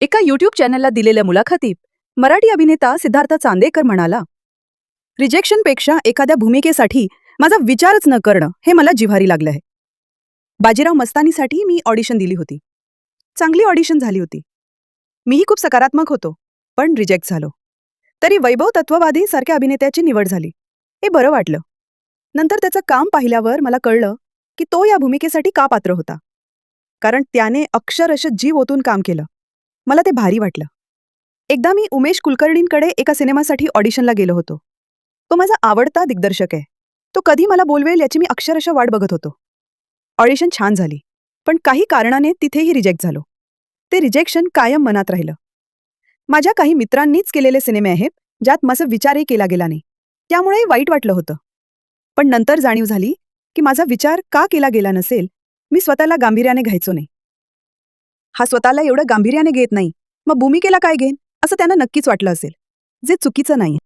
एका युट्यूब चॅनलला दिलेल्या मुलाखतीत मराठी अभिनेता सिद्धार्थ चांदेकर म्हणाला रिजेक्शनपेक्षा एखाद्या भूमिकेसाठी माझा विचारच न करणं हे मला जिव्हारी लागलं आहे. बाजीराव मस्तानीसाठी मी ऑडिशन दिली होती. चांगली ऑडिशन झाली होती. मीही खूप सकारात्मक होतो पण रिजेक्ट झालो. तरी वैभव तत्ववादी सारख्या अभिनेत्याची निवड झाली. हे बरं वाटलं. नंतर त्याचं काम पाहिल्यावर मला कळलं की तो या भूमिकेसाठी का पात्र होता. कारण त्याने अक्षरश जीव ओतून काम केलं. मला ते भारी वाटलं. एकदा मी उमेश कुलकर्णींकडे एका सिनेमासाठी ऑडिशनला गेलो होतो. तो माझा आवडता दिग्दर्शक आहे. तो कधी मला बोलवेल याची मी अक्षरशः वाट बघत होतो. ऑडिशन छान झाली पण काही कारणाने तिथेही रिजेक्ट झालो. ते रिजेक्शन कायम मनात राहिलं. माझ्या काही मित्रांनीच केलेले सिनेमे आहेत ज्यात माझा विचारही केला गेला नाही. त्यामुळे वाईट वाटलं होतं. पण नंतर जाणीव झाली की माझा विचार का केला गेला नसेल मी स्वतःला गांभीर्याने घ्यायचो नाही. हा स्वतःला एवढं गांभीर्याने घेत नाही. मग भूमिकेला काय घेईन? असं त्यांना नक्कीच वाटलं असेल. जे चुकीचं नाही.